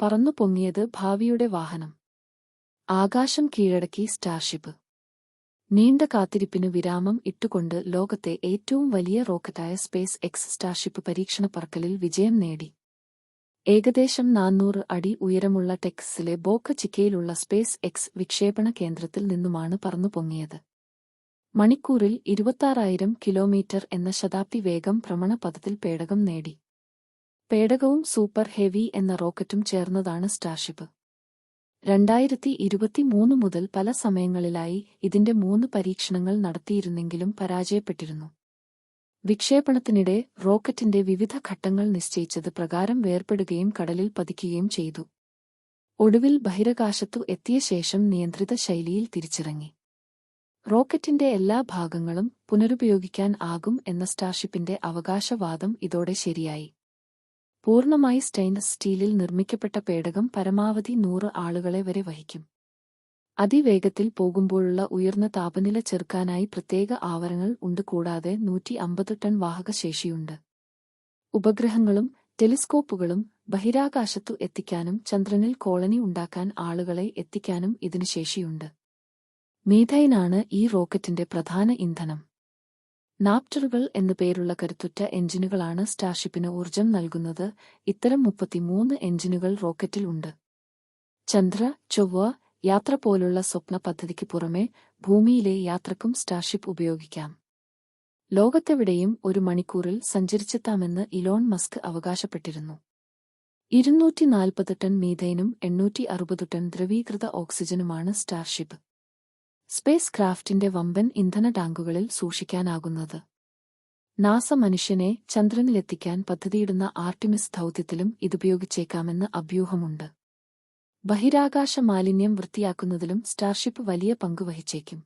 പറന്നു പൊങ്ങിയത് ഭാവിയുടെ വാഹനം. ആകാശം കീഴടക്കി സ്റ്റാർഷിപ്പ്. നീണ്ട കാത്തിരിപ്പിനു വിരാമം ഇട്ടുകൊണ്ട് ലോകത്തെ ഏറ്റവും വലിയ റോക്കറ്റായ സ്പേസ് എക്സ് സ്റ്റാർഷിപ്പ് പരീക്ഷണ പറക്കലിൽ വിജയം നേടി. ഏകദേശം നാനൂറ് അടി ഉയരമുള്ള ടെക്സിലെ ബോക്ക ചിക്കയിലുള്ള സ്പേസ് എക്സ് വിക്ഷേപണ കേന്ദ്രത്തിൽ നിന്നുമാണ് പറന്നു പൊങ്ങിയത് മണിക്കൂറിൽ ഇരുപത്താറായിരം കിലോമീറ്റർ എന്ന ശതാബ്ദി വേഗം ഭ്രമണപഥത്തിൽ പേടകം നേടി. പേടകവും സൂപ്പർ ഹെവി എന്ന റോക്കറ്റും ചേർന്നതാണ് സ്റ്റാർഷിപ്പ്. രണ്ടായിരത്തി ഇരുപത്തിമൂന്ന് മുതൽ പല സമയങ്ങളിലായി ഇതിന്റെ മൂന്ന് പരീക്ഷണങ്ങൾ നടത്തിയിരുന്നെങ്കിലും പരാജയപ്പെട്ടിരുന്നു. വിക്ഷേപണത്തിനിടെ റോക്കറ്റിന്റെ വിവിധ ഘട്ടങ്ങൾ നിശ്ചയിച്ചത് പ്രകാരം വേർപെടുകയും കടലിൽ പതിക്കുകയും ചെയ്തു. ഒടുവിൽ ബഹിരാകാശത്തു എത്തിയ ശേഷം നിയന്ത്രിത ശൈലിയിൽ തിരിച്ചിറങ്ങി. റോക്കറ്റിന്റെ എല്ലാ ഭാഗങ്ങളും പുനരുപയോഗിക്കാൻ ആകും എന്ന സ്റ്റാർഷിപ്പിന്റെ അവകാശവാദം ഇതോടെ ശരിയായി. പൂർണമായി സ്റ്റെയിൻലെസ് സ്റ്റീലിൽ നിർമ്മിക്കപ്പെട്ട പേടകം പരമാവധി നൂറ് ആളുകളെ വരെ വഹിക്കും. അതിവേഗത്തിൽ പോകുമ്പോഴുള്ള ഉയർന്ന താപനില ചെറുക്കാനായി പ്രത്യേക ആവരങ്ങൾ ഉണ്ട് കൂടാതെ നൂറ്റി അമ്പത് ടൺ വാഹകശേഷിയുണ്ട്. ഉപഗ്രഹങ്ങളും ടെലിസ്കോപ്പുകളും ബഹിരാകാശത്തു എത്തിക്കാനും ചന്ദ്രനിൽ കോളനി ഉണ്ടാക്കാൻ ആളുകളെ എത്തിക്കാനും ഇതിനു ശേഷിയുണ്ട്. മീഥൈനാണ് ഈ റോക്കറ്റിന്റെ പ്രധാന ഇന്ധനം. നാപ്റ്ററുകൾ എന്നു പേരുള്ള കരുത്തുറ്റ എഞ്ചിനുകളാണ് സ്റ്റാർഷിപ്പിന് ഊർജം നൽകുന്നത്. ഇത്തരം മുപ്പത്തിമൂന്ന് എഞ്ചിനുകൾ റോക്കറ്റിൽ ഉണ്ട്. ചന്ദ്ര ചൊവ്വ യാത്ര പോലുള്ള സ്വപ്ന പദ്ധതിക്ക് പുറമെ ഭൂമിയിലെ യാത്രക്കും സ്റ്റാർഷിപ്പ് ഉപയോഗിക്കാം. ലോകത്തെവിടെയും ഒരു മണിക്കൂറിൽ സഞ്ചരിച്ചെത്താമെന്ന് ഇലോൺ മസ്ക് അവകാശപ്പെട്ടിരുന്നു. ഇരുന്നൂറ്റി നാൽപ്പത് ടൺ മീഥൈനും എണ്ണൂറ്റി അറുപത് ടൺ ദ്രവീകൃത ഓക്സിജനുമാണ് സ്റ്റാർഷിപ്പ്. സ്പേസ് ക്രാഫ്റ്റിന്റെ വമ്പൻ ഇന്ധന ടാങ്കുകളിൽ സൂക്ഷിക്കാനാകുന്നത്. നാസ മനുഷ്യനെ ചന്ദ്രനിലെത്തിക്കാൻ പദ്ധതിയിടുന്ന ആർട്ടിമിസ് ദൗത്യത്തിലും ഇതുപയോഗിച്ചേക്കാമെന്ന് അഭ്യൂഹമുണ്ട്. ബഹിരാകാശ മാലിന്യം വൃത്തിയാക്കുന്നതിലും സ്റ്റാർഷിപ്പ് വലിയ പങ്ക് വഹിച്ചേക്കും.